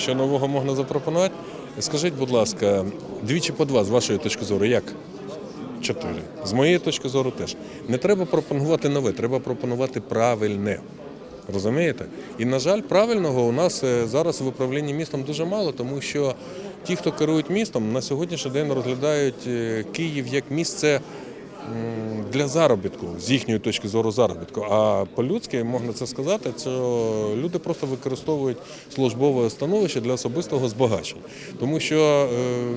що нового можна запропонувати? Скажіть, будь ласка, двічі по два з вашої точки зору, як? Чотири. З моєї точки зору теж. Не треба пропонувати нове, треба пропонувати правильне. Розумієте? І, на жаль, правильного у нас е, зараз в управлінні містом дуже мало, тому що ті, хто керують містом, на сьогоднішній день розглядають е, Київ як місце для заробітку, з їхньої точки зору заробітку. А по-людськи можна це сказати, що люди просто використовують службове становище для особистого збагачення. Тому що е,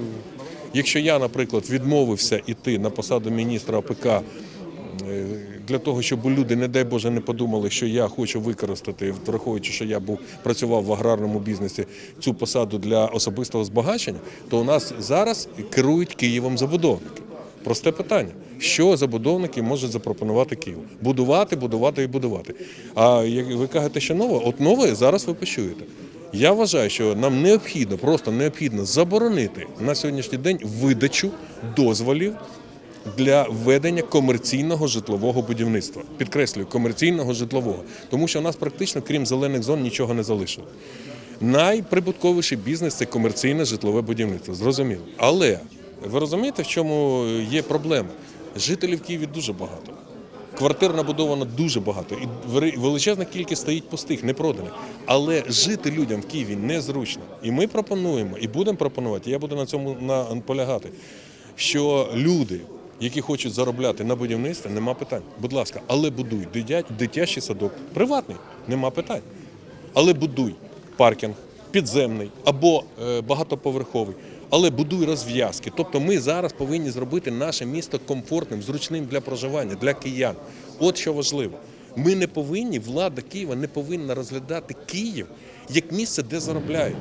якщо я, наприклад, відмовився іти на посаду міністра АПК е, для того, щоб люди, не дай Боже, не подумали, що я хочу використати, враховуючи, що я був працював в аграрному бізнесі цю посаду для особистого збагачення, то у нас зараз керують Києвом забудовники. Просте питання: що забудовники можуть запропонувати Києву? Будувати, будувати і будувати. А як ви кажете, що нове, от нове зараз ви почуєте. Я вважаю, що нам необхідно, просто необхідно заборонити на сьогоднішній день видачу дозволів для ведення комерційного житлового будівництва. Підкреслюю, комерційного житлового, тому що у нас практично, крім зелених зон, нічого не залишило. Найприбутковіший бізнес це комерційне житлове будівництво. Зрозуміло. Але ви розумієте, в чому є проблема? Жителів в Києві дуже багато. Квартир набудовано дуже багато, і величезна кількість стоїть пустих, не проданих. Але жити людям в Києві незручно. І ми пропонуємо, і будемо пропонувати. Я буду на цьому наполягати, що люди, які хочуть заробляти на будівництві, нема питань. Будь ласка, але будуй дитячий садок, приватний, нема питань. Але будуй паркінг підземний або е, багатоповерховий, але будуй розв'язки. Тобто ми зараз повинні зробити наше місто комфортним, зручним для проживання, для киян. От що важливо. Ми не повинні, влада Києва не повинна розглядати Київ як місце, де заробляють.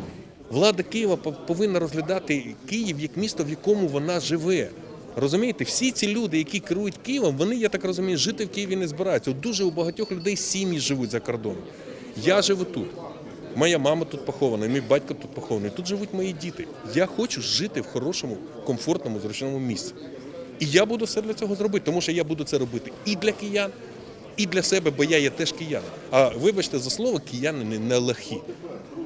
Влада Києва повинна розглядати Київ як місто, в якому вона живе. Розумієте, всі ці люди, які керують Києвом, вони, я так розумію, жити в Києві не збираються. Дуже у багатьох людей сім'ї живуть за кордоном. Я живу тут. Моя мама тут похована, мій батько тут похований. Тут живуть мої діти. Я хочу жити в хорошому, комфортному, зручному місці. І я буду все для цього зробити, тому що я буду це робити і для киян, і для себе, бо я є теж киянин. А вибачте за слово, киянини не лахі.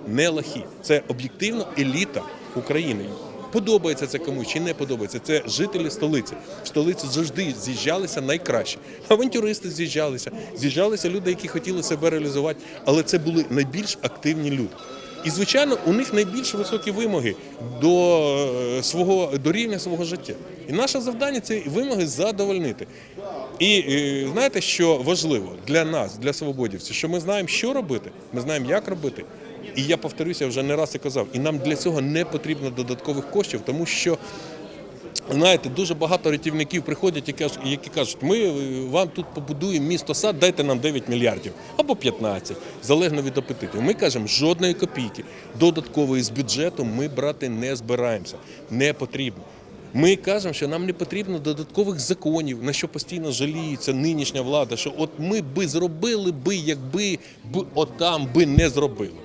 Не лахі. Це об'єктивно еліта України. Подобається це комусь чи не подобається. Це жителі столиці. В столицю завжди з'їжджалися найкращі. Авантюристи з'їжджалися, з'їжджалися люди, які хотіли себе реалізувати, але це були найбільш активні люди. І, звичайно, у них найбільш високі вимоги до е, свого до рівня свого життя. І наше завдання це вимоги задовольнити. І е, знаєте, що важливо для нас, для свободівців, що ми знаємо, що робити, ми знаємо, як робити. І я повторюся, вже не раз і казав, і нам для цього не потрібно додаткових коштів, тому що. Знаєте, дуже багато рятівників приходять які кажуть, ми е, вам тут побудуємо місто сад, дайте нам 9 мільярдів або 15, залежно від апетиту. Ми кажемо, жодної копійки додаткової з бюджету ми брати не збираємося, не потрібно. Ми кажемо, що нам не потрібно додаткових законів, на що постійно жаліється нинішня влада, що от ми би зробили би, якби отам би не зробили.